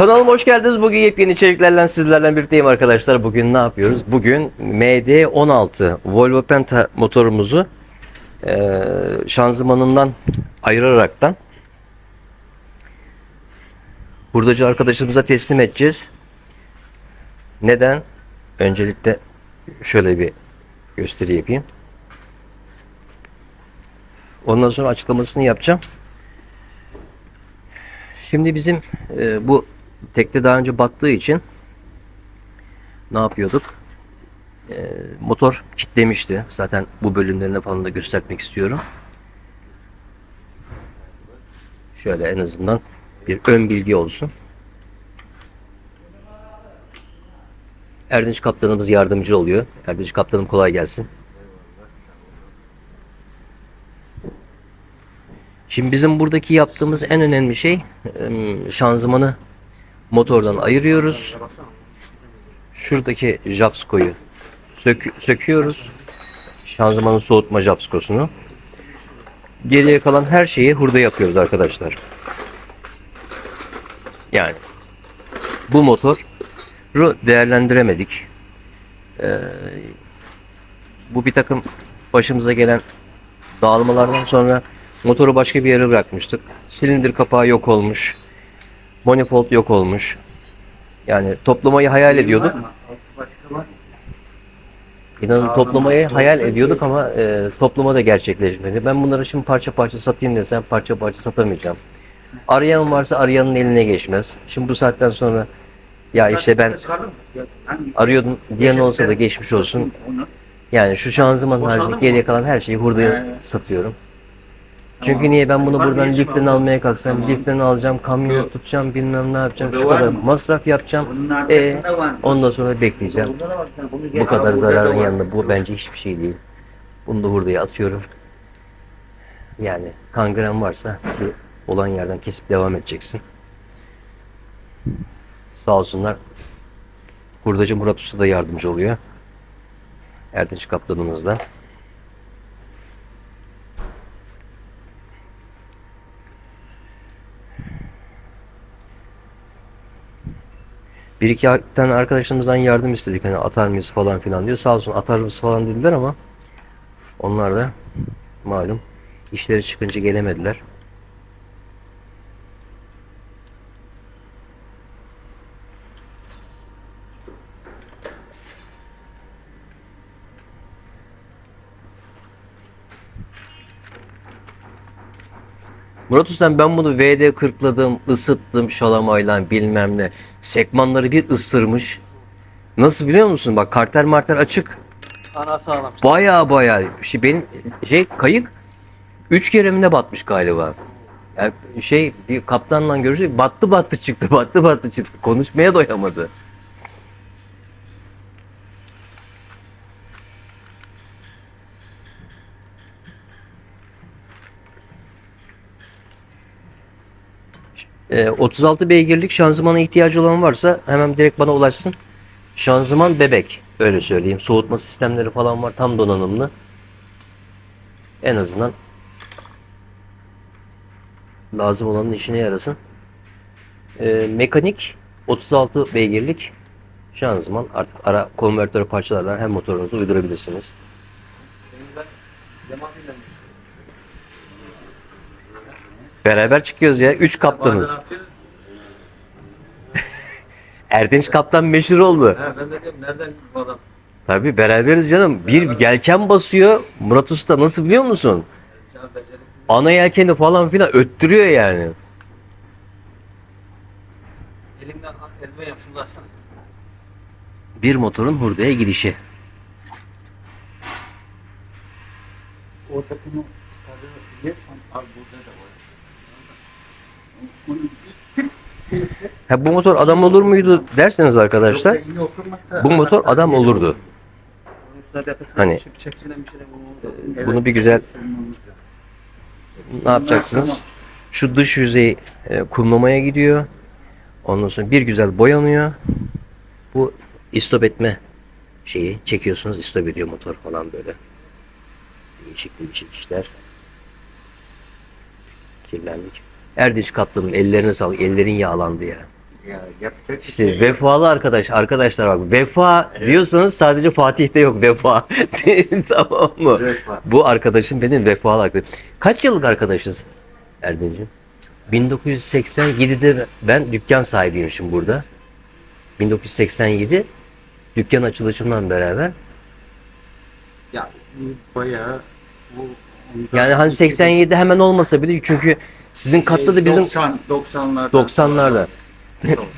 Kanalıma hoş geldiniz. Bugün yepyeni içeriklerle sizlerle birlikteyim arkadaşlar. Bugün ne yapıyoruz? Bugün MD16 Volvo Penta motorumuzu eee, şanzımanından ayıraraktan hurdacı arkadaşımıza teslim edeceğiz. Neden? Öncelikle şöyle bir gösteri yapayım. Ondan sonra açıklamasını yapacağım. Şimdi bizim e, bu tekne daha önce battığı için ne yapıyorduk? E, motor kitlemişti. Zaten bu bölümlerine falan da göstermek istiyorum. Şöyle en azından bir ön bilgi olsun. Erdinç kaptanımız yardımcı oluyor. Erdinç kaptanım kolay gelsin. Şimdi bizim buradaki yaptığımız en önemli şey em, şanzımanı motordan ayırıyoruz. Şuradaki japskoyu sök- söküyoruz. Şanzımanın soğutma japskosunu. Geriye kalan her şeyi hurda yapıyoruz arkadaşlar. Yani bu motoru değerlendiremedik. Ee, bu bir takım başımıza gelen dağılmalardan sonra motoru başka bir yere bırakmıştık. Silindir kapağı yok olmuş. Manifold yok olmuş. Yani toplamayı hayal ediyorduk. İnanın toplamayı hayal ediyorduk ama e, toplama da gerçekleşmedi. Ben bunları şimdi parça parça satayım desem parça parça satamayacağım. Arayan varsa arayanın eline geçmez. Şimdi bu saatten sonra ya işte ben arıyordum diyen olsa da geçmiş olsun. Yani şu şanzıman harici geriye kalan her şeyi hurdaya satıyorum. Çünkü niye ben bunu buradan liften almaya kalksam liften alacağım, kamyonu tutacağım, bilmem ne yapacağım, şu kadar masraf yapacağım. E ondan sonra bekleyeceğim. Bu kadar zararın yanında bu bence hiçbir şey değil. Bunu da hurdaya atıyorum. Yani kangren varsa olan yerden kesip devam edeceksin. Sağ olsunlar. Hurdacı Murat Usta da yardımcı oluyor. Erdinç kaptanımız da. Bir iki tane arkadaşımızdan yardım istedik. Hani atar mıyız falan filan diyor. Sağ olsun atarız falan dediler ama onlar da malum işleri çıkınca gelemediler. Murat Usta ben bunu VD kırkladım, ısıttım şalamayla bilmem ne. Sekmanları bir ısırmış. Nasıl biliyor musun? Bak karter marter açık. Ana sağlam. Baya baya. Şey, benim şey kayık üç kere mi ne batmış galiba. Yani şey bir kaptanla görüştük battı battı çıktı battı battı çıktı. Konuşmaya doyamadı. Ee, 36 beygirlik şanzımana ihtiyacı olan varsa hemen direkt bana ulaşsın. Şanzıman bebek. Öyle söyleyeyim. Soğutma sistemleri falan var. Tam donanımlı. En azından lazım olanın işine yarasın. Ee, mekanik 36 beygirlik şanzıman. Artık ara konvertör parçalardan hem motorunuzu uydurabilirsiniz. Beraber çıkıyoruz ya. 3 kaptanız. Erdinç kaptan meşhur oldu. Ha, ben de diyorum nereden bu adam? Tabii beraberiz canım. Bir yelken basıyor. Murat Usta nasıl biliyor musun? Ana yelkeni falan filan öttürüyor yani. Elinden eldiven yap şunu da açsana. Bir motorun hurdaya gidişi. Oradakini çıkarırsan al burada da var. Onu ittir. Ha, bu motor adam olur muydu derseniz arkadaşlar. Bu motor adam olurdu. Hani-. Evet. Bunu bir güzel ne yapacaksınız? Şu dış yüzey e, kumlamaya gidiyor. Ondan sonra bir güzel boyanıyor. Bu istop etme şeyi çekiyorsunuz istop ediyor motor falan böyle. Değişik değişik işler. Kirlendik. Erdinç kaptanın ellerine sağlık. Ellerin yağlandı ya. Ya yapacak İşte şey vefalı arkadaş arkadaşlar bak vefa diyorsanız sadece Fatih'te yok vefa. tamam mı? Vefa. Bu arkadaşım benim vefalı arkadaşım. Kaç yıllık arkadaşız Erdemciğim? 1987'de ben dükkan sahibiymişim burada. 1987 dükkan açılışından beraber. Ya bayağı bu Yani hani 87 hemen olmasa bile çünkü sizin katta da bizim 90 90'larda 90'larda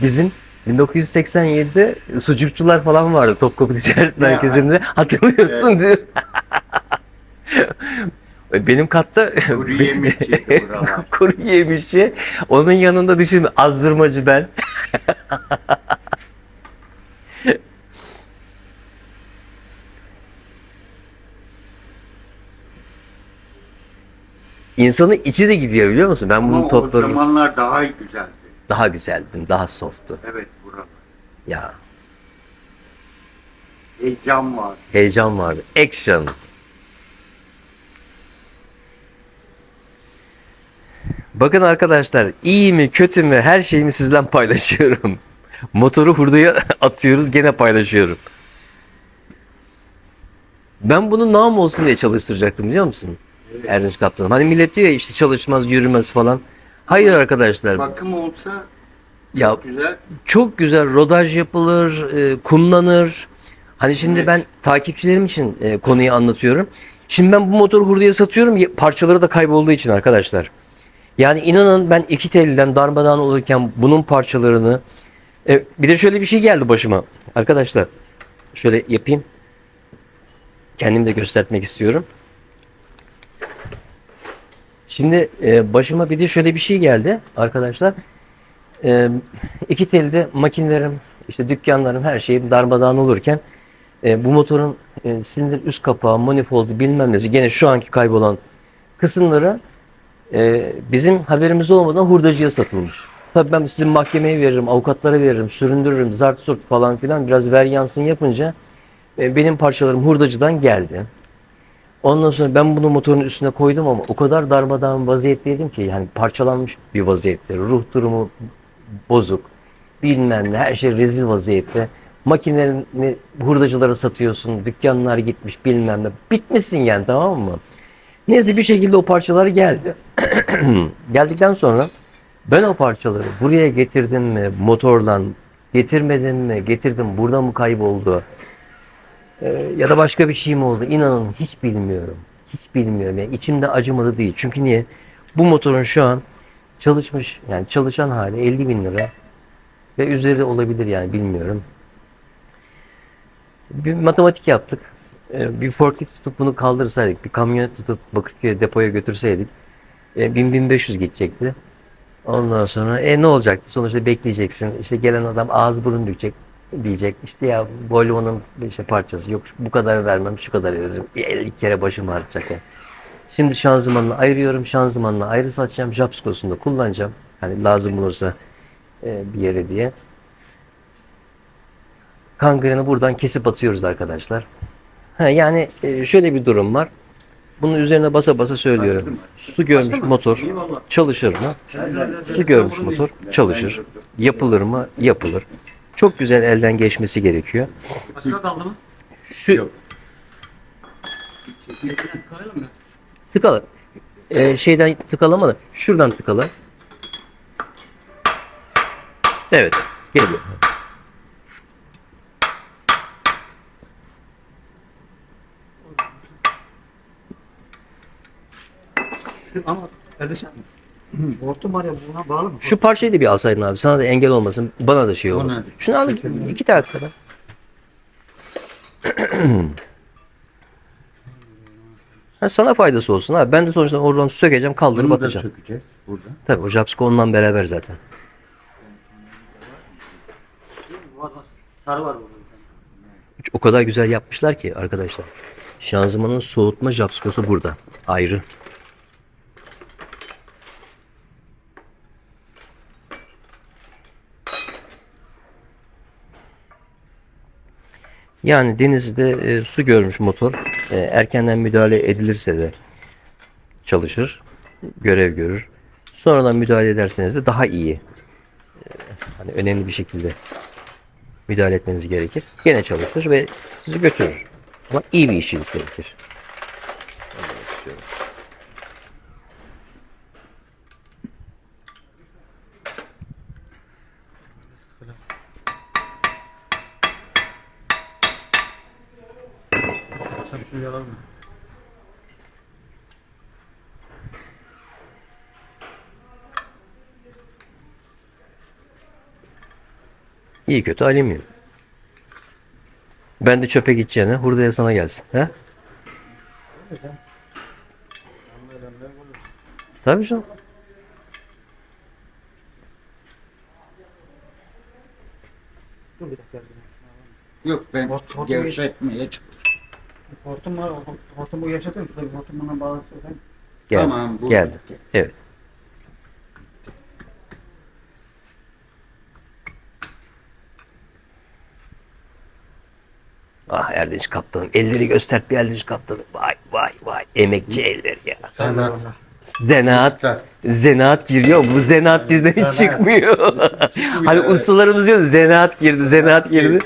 bizim 1987'de sucukçular falan vardı Topkapı Ticaret. Merkezi'nde. Hatırlıyorsun diyor. Benim katta Kuru buralar. kuru yemişçi. Onun yanında düşün azdırmacı ben. İnsanın içi de gidiyor biliyor musun? Ben Ama bunu o toplarım. zamanlar daha güzeldi. Daha güzeldim, daha softtu. Evet buralar. Ya Heyecan var. heyecan vardı. Action. Bakın arkadaşlar iyi mi kötü mü her şeyimi sizden paylaşıyorum. Motoru hurdaya atıyoruz gene paylaşıyorum. Ben bunu nam olsun diye çalıştıracaktım biliyor musun? Erdinç Kaptanım. Hani millet diyor ya işte çalışmaz yürümez falan. Hayır arkadaşlar. Bakım olsa Ya çok güzel. çok güzel rodaj yapılır, e, kumlanır. Hani şimdi Evet. ben takipçilerim için e, konuyu anlatıyorum. Şimdi ben bu motoru hurdaya satıyorum. Parçaları da kaybolduğu için arkadaşlar. Yani inanın ben iki telden darmadağın olurken bunun parçalarını e, bir de şöyle bir şey geldi başıma. Arkadaşlar şöyle yapayım. Kendim de göstermek istiyorum. Şimdi e, başıma bir de şöyle bir şey geldi arkadaşlar. E, iki telde makinelerim, işte dükkanlarım, her şeyim darmadağın olurken e, bu motorun e, silindir üst kapağı, manifoldu bilmem nesi gene şu anki kaybolan kısımları e, bizim haberimiz olmadan hurdacıya satılmış. Tabii ben sizin mahkemeye veririm, avukatlara veririm, süründürürüm, zart surt falan filan biraz ver yansın yapınca e, benim parçalarım hurdacıdan geldi. Ondan sonra ben bunu motorun üstüne koydum ama o kadar darmadağın vaziyetteydim ki yani parçalanmış bir vaziyette. Ruh durumu bozuk. Bilmem ne her şey rezil vaziyette. Makinelerini hurdacılara satıyorsun. Dükkanlar gitmiş bilmem ne. Bitmişsin yani tamam mı? Neyse bir şekilde o parçalar geldi. Geldikten sonra ben o parçaları buraya getirdim mi motordan getirmedim mi getirdim burada mı kayboldu Ee, ya da başka bir şey mi oldu. İnanın hiç bilmiyorum. Hiç bilmiyorum. Yani içimde acımadı değil. Çünkü niye? Bu motorun şu an çalışmış yani çalışan hali 50 bin lira ve üzeri olabilir yani bilmiyorum. Bir matematik yaptık. Ee, bir forklift tutup bunu kaldırsaydık bir kamyonet tutup Bakırköy depoya götürseydik e, 1000-1500 gidecekti. Ondan sonra e ne olacaktı? Sonuçta bekleyeceksin. İşte gelen adam ağız burun diyecek. Diyecek işte ya Volvo'nun işte parçası yok bu kadar vermem şu kadar veririm. 50 kere başım ağrıyacak ya. Şimdi şanzımanla ayırıyorum. Şanzımanla ayrı satacağım. Japskosunu da kullanacağım. Hani lazım olursa e, bir yere diye. Kangreni buradan kesip atıyoruz arkadaşlar. Ha, yani e, şöyle bir durum var. Bunun üzerine basa basa söylüyorum. Su görmüş motor çalışır mı? Su görmüş motor çalışır. Yapılır mı? Yapılır. Çok güzel elden geçmesi gerekiyor. Başka kaldı mı? Şu Yok. Tıkalı. Ee, şeyden tıkalamadı. Şuradan tıkalı. Evet. Geliyor. Ama kardeşim. Hortum var ya buna bağlı mı? Şu parçayı da bir alsaydın abi. Sana da engel olmasın. Bana da şey olmasın. da. Şunu al iki, iki tane kadar. Ha, sana faydası olsun abi. Ben de sonuçta oradan sökeceğim, kaldırıp Bunu da atacağım. sökeceğiz burada. Tabii o Japsko ondan beraber zaten. Var var. Sarı var burada bir tane. O kadar güzel yapmışlar ki arkadaşlar. Şanzımanın soğutma Japskosu burada. Ayrı. Yani denizde e, su görmüş motor. E, erkenden müdahale edilirse de çalışır. Görev görür. Sonradan müdahale ederseniz de daha iyi e, hani önemli bir şekilde müdahale etmeniz gerekir. Gene çalışır ve sizi götürür. Ama iyi bir işçilik gerekir. Sen şunu yalan mı? İyi kötü alüminyum. Ben de çöpe gideceğine hurdaya sana gelsin. He? Tabii canım. Yok ben gevşetmeye çıktım. Hortum var. hort- Hortumu gevşetiyorum. Şurada bir hortum bana bağlasın. Gel. Tamam, bu- Geldi. Evet. Ah Erdinç kaptanım. Elleri göstert bir Erdinç kaptanım. Vay vay vay. Emekçi elleri ya. Sanat. Zanaat. Usta. Zanaat giriyor. Bu zanaat bizden hiç Zanaat. çıkmıyor. hani evet. ustalarımız diyor zanaat girdi, zanaat girdi.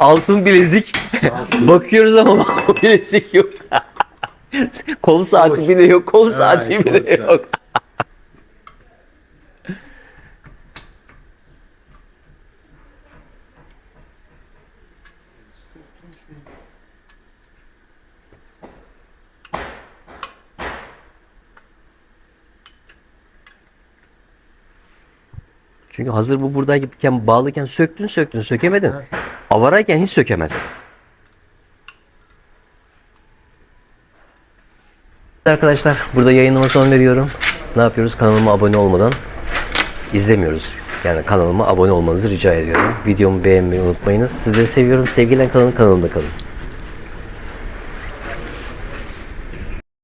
Altın bilezik. Bakıyoruz ama bilezik yok. kol saati bile yok, kol saati bile yok. Çünkü hazır bu buradayken bağlıyken söktün söktün sökemedin. Avarayken hiç sökemez. Arkadaşlar burada yayınıma son veriyorum. Ne yapıyoruz? Kanalıma abone olmadan izlemiyoruz. Yani kanalıma abone olmanızı rica ediyorum. Videomu beğenmeyi unutmayınız. Sizleri seviyorum. Sevgiyle kalın, kanalımda kalın.